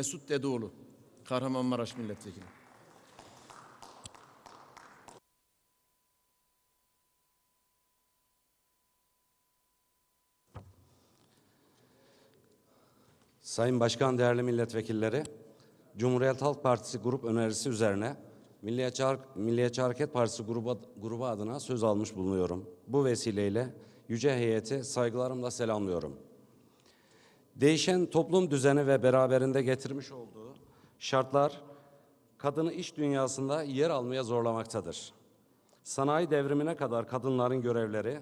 Mesut Dedeoğlu, Kahramanmaraş Milletvekili. Sayın Başkan, değerli milletvekilleri, Cumhuriyet Halk Partisi grup önerisi üzerine Milliyetçi, Milliyetçi Hareket Partisi grubu, grubu adına söz almış bulunuyorum. Bu vesileyle yüce heyeti saygılarımla selamlıyorum. Değişen toplum düzeni ve beraberinde getirmiş olduğu şartlar kadını iş dünyasında yer almaya zorlamaktadır. Sanayi devrimine kadar kadınların görevleri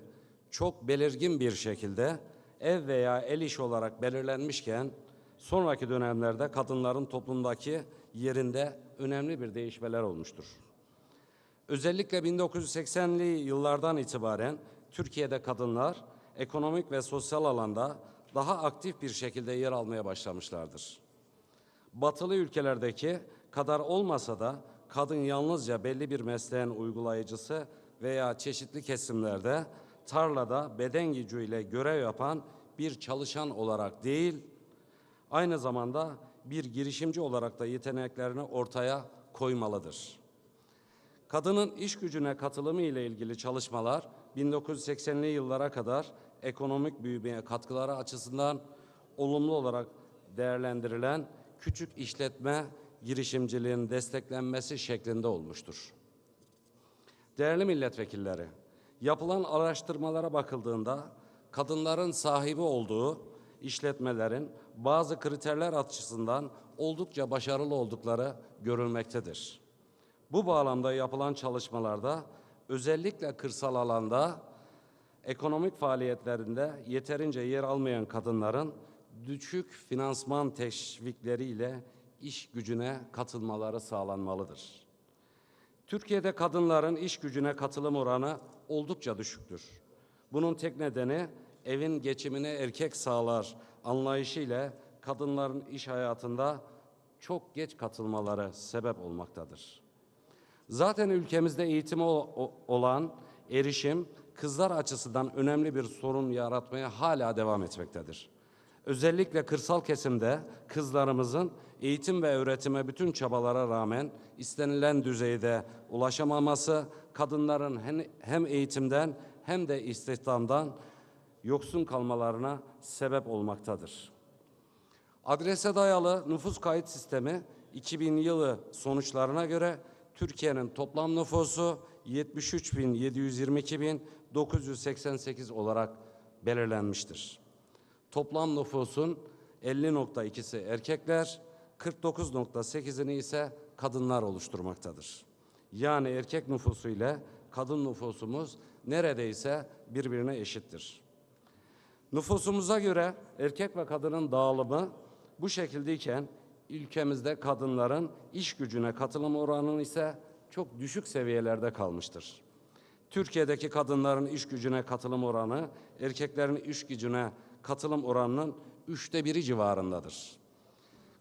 çok belirgin bir şekilde ev veya el iş olarak belirlenmişken sonraki dönemlerde kadınların toplumdaki yerinde önemli bir değişmeler olmuştur. Özellikle 1980'li yıllardan itibaren Türkiye'de kadınlar ekonomik ve sosyal alanda daha aktif bir şekilde yer almaya başlamışlardır. Batılı ülkelerdeki kadar olmasa da kadın yalnızca belli bir mesleğin uygulayıcısı veya çeşitli kesimlerde tarlada beden gücüyle görev yapan bir çalışan olarak değil, aynı zamanda bir girişimci olarak da yeteneklerini ortaya koymalıdır. Kadının iş gücüne katılımı ile ilgili çalışmalar 1980'li yıllara kadar ekonomik büyümeye katkıları açısından olumlu olarak değerlendirilen küçük işletme girişimciliğinin desteklenmesi şeklinde olmuştur. Değerli milletvekilleri, yapılan araştırmalara bakıldığında kadınların sahibi olduğu işletmelerin bazı kriterler açısından oldukça başarılı oldukları görülmektedir. Bu bağlamda yapılan çalışmalarda özellikle kırsal alanda ekonomik faaliyetlerinde yeterince yer almayan kadınların düşük finansman teşvikleriyle iş gücüne katılmaları sağlanmalıdır. Türkiye'de kadınların iş gücüne katılım oranı oldukça düşüktür. Bunun tek nedeni evin geçimini erkek sağlar anlayışıyla kadınların iş hayatında çok geç katılmaları sebep olmaktadır. Zaten ülkemizde eğitime olan erişim kızlar açısından önemli bir sorun yaratmaya hala devam etmektedir. Özellikle kırsal kesimde kızlarımızın eğitim ve öğretime bütün çabalara rağmen istenilen düzeyde ulaşamaması kadınların hem- eğitimden hem de istihdamdan yoksun kalmalarına sebep olmaktadır. Adrese dayalı nüfus kayıt sistemi 2000 yılı sonuçlarına göre Türkiye'nin toplam nüfusu 73.722.988 olarak belirlenmiştir. Toplam nüfusun 50.2'si erkekler, 49.8'ini ise kadınlar oluşturmaktadır. Yani erkek nüfusu ile kadın nüfusumuz neredeyse birbirine eşittir. Nüfusumuza göre erkek ve kadının dağılımı bu şekildeyken ülkemizde kadınların iş gücüne katılım oranı ise çok düşük seviyelerde kalmıştır. Türkiye'deki kadınların iş gücüne katılım oranı erkeklerin iş gücüne katılım oranının üçte biri civarındadır.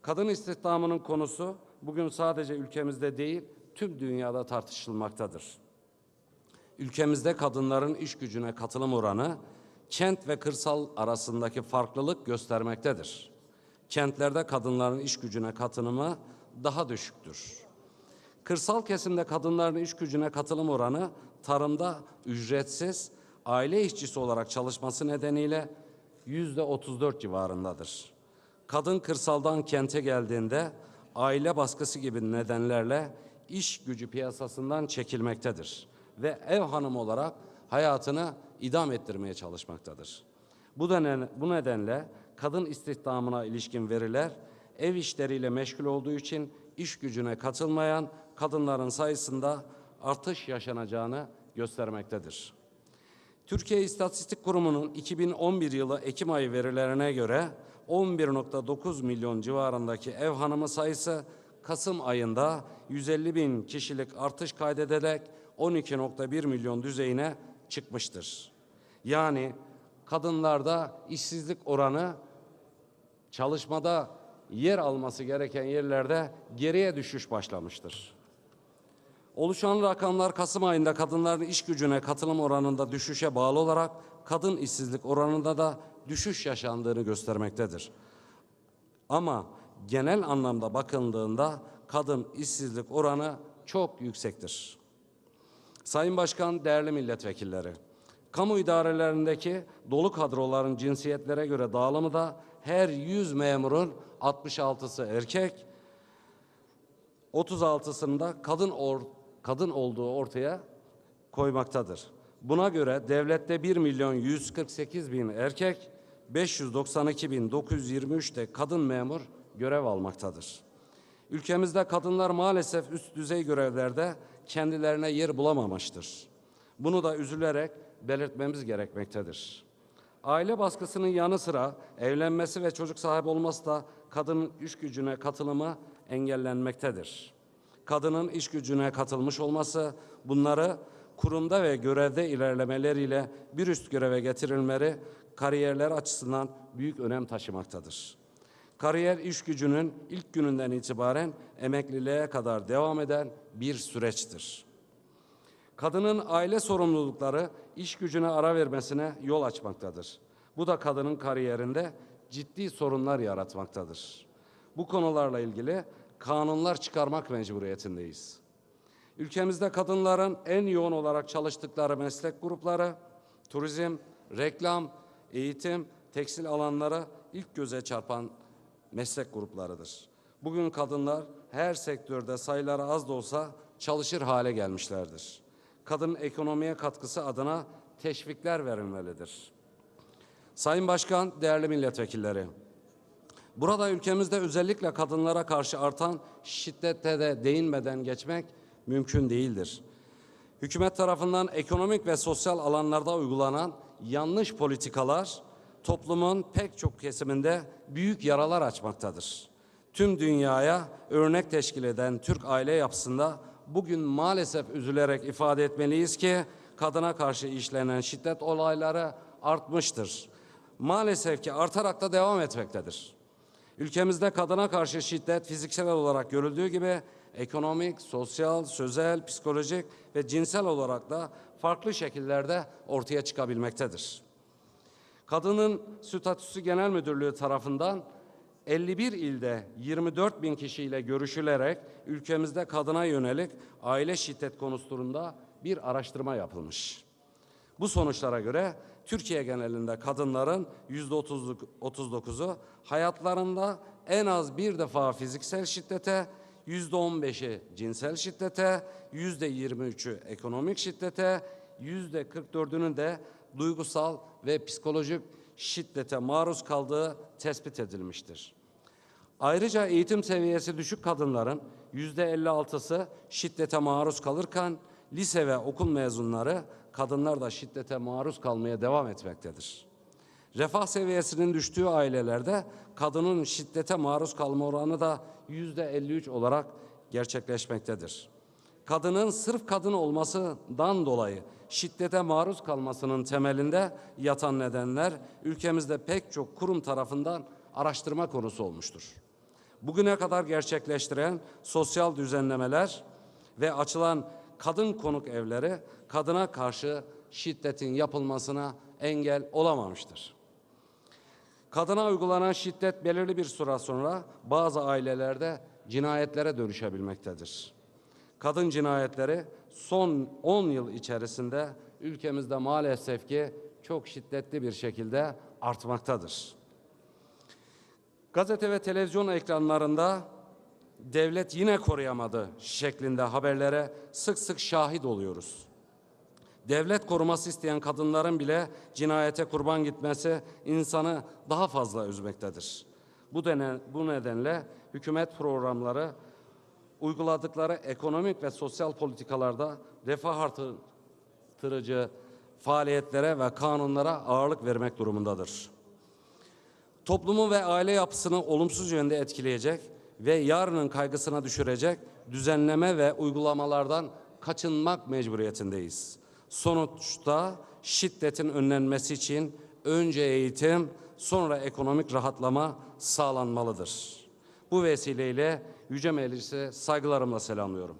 Kadın istihdamının konusu bugün sadece ülkemizde değil tüm dünyada tartışılmaktadır. Ülkemizde kadınların iş gücüne katılım oranı kent ve kırsal arasındaki farklılık göstermektedir. Kentlerde kadınların iş gücüne katılımı daha düşüktür. Kırsal kesimde kadınların iş gücüne katılım oranı tarımda ücretsiz aile işçisi olarak çalışması nedeniyle yüzde 34 civarındadır. Kadın kırsaldan kente geldiğinde aile baskısı gibi nedenlerle iş gücü piyasasından çekilmektedir ve ev hanımı olarak hayatını idam ettirmeye çalışmaktadır. Bu, denen, bu nedenle kadın istihdamına ilişkin veriler ev işleriyle meşgul olduğu için iş gücüne katılmayan kadınların sayısında artış yaşanacağını göstermektedir. Türkiye İstatistik Kurumu'nun 2011 yılı Ekim ayı verilerine göre 11.9 milyon civarındaki ev hanımı sayısı Kasım ayında 150 bin kişilik artış kaydederek 12.1 milyon düzeyine çıkmıştır. Yani kadınlarda işsizlik oranı çalışmada yer alması gereken yerlerde geriye düşüş başlamıştır. Oluşan rakamlar Kasım ayında kadınların iş gücüne katılım oranında düşüşe bağlı olarak kadın işsizlik oranında da düşüş yaşandığını göstermektedir. Ama genel anlamda bakıldığında kadın işsizlik oranı çok yüksektir. Sayın Başkan, değerli milletvekilleri, kamu idarelerindeki dolu kadroların cinsiyetlere göre dağılımı da her 100 memurun 66'sı erkek, 36'sında kadın or, kadın olduğu ortaya koymaktadır. Buna göre devlette 1 milyon 148 bin erkek, 592 bin 923 de kadın memur görev almaktadır. Ülkemizde kadınlar maalesef üst düzey görevlerde kendilerine yer bulamamıştır. Bunu da üzülerek belirtmemiz gerekmektedir. Aile baskısının yanı sıra evlenmesi ve çocuk sahibi olması da kadının iş gücüne katılımı engellenmektedir. Kadının iş gücüne katılmış olması bunları kurumda ve görevde ilerlemeleriyle bir üst göreve getirilmeleri kariyerler açısından büyük önem taşımaktadır. Kariyer iş gücünün ilk gününden itibaren emekliliğe kadar devam eden bir süreçtir. Kadının aile sorumlulukları iş gücüne ara vermesine yol açmaktadır. Bu da kadının kariyerinde ciddi sorunlar yaratmaktadır. Bu konularla ilgili kanunlar çıkarmak mecburiyetindeyiz. Ülkemizde kadınların en yoğun olarak çalıştıkları meslek grupları turizm, reklam, eğitim, tekstil alanları ilk göze çarpan meslek gruplarıdır. Bugün kadınlar her sektörde sayıları az da olsa çalışır hale gelmişlerdir. Kadın ekonomiye katkısı adına teşvikler verilmelidir. Sayın Başkan, değerli milletvekilleri, Burada ülkemizde özellikle kadınlara karşı artan şiddete de değinmeden geçmek mümkün değildir. Hükümet tarafından ekonomik ve sosyal alanlarda uygulanan yanlış politikalar toplumun pek çok kesiminde büyük yaralar açmaktadır. Tüm dünyaya örnek teşkil eden Türk aile yapısında bugün maalesef üzülerek ifade etmeliyiz ki kadına karşı işlenen şiddet olayları artmıştır. Maalesef ki artarak da devam etmektedir. Ülkemizde kadına karşı şiddet fiziksel olarak görüldüğü gibi ekonomik, sosyal, sözel, psikolojik ve cinsel olarak da farklı şekillerde ortaya çıkabilmektedir. Kadının Statüsü Genel Müdürlüğü tarafından 51 ilde 24 bin kişiyle görüşülerek ülkemizde kadına yönelik aile şiddet konusunda bir araştırma yapılmış. Bu sonuçlara göre Türkiye genelinde kadınların yüzde 39'u hayatlarında en az bir defa fiziksel şiddete, yüzde 15'i cinsel şiddete, yüzde 23'ü ekonomik şiddete, yüzde 44'ünün de duygusal ve psikolojik şiddete maruz kaldığı tespit edilmiştir. Ayrıca eğitim seviyesi düşük kadınların yüzde 56'sı şiddete maruz kalırken lise ve okul mezunları kadınlar da şiddete maruz kalmaya devam etmektedir. Refah seviyesinin düştüğü ailelerde kadının şiddete maruz kalma oranı da yüzde 53 olarak gerçekleşmektedir. Kadının sırf kadın olmasından dolayı şiddete maruz kalmasının temelinde yatan nedenler ülkemizde pek çok kurum tarafından araştırma konusu olmuştur. Bugüne kadar gerçekleştiren sosyal düzenlemeler ve açılan kadın konuk evleri kadına karşı şiddetin yapılmasına engel olamamıştır. Kadına uygulanan şiddet belirli bir süre sonra bazı ailelerde cinayetlere dönüşebilmektedir. Kadın cinayetleri son 10 yıl içerisinde ülkemizde maalesef ki çok şiddetli bir şekilde artmaktadır. Gazete ve televizyon ekranlarında devlet yine koruyamadı şeklinde haberlere sık sık şahit oluyoruz. Devlet koruması isteyen kadınların bile cinayete kurban gitmesi insanı daha fazla üzmektedir. Bu, denen, bu nedenle hükümet programları uyguladıkları ekonomik ve sosyal politikalarda refah artırıcı faaliyetlere ve kanunlara ağırlık vermek durumundadır. Toplumu ve aile yapısını olumsuz yönde etkileyecek ve yarının kaygısına düşürecek düzenleme ve uygulamalardan kaçınmak mecburiyetindeyiz. Sonuçta şiddetin önlenmesi için önce eğitim, sonra ekonomik rahatlama sağlanmalıdır. Bu vesileyle Yüce Meclis'e saygılarımla selamlıyorum.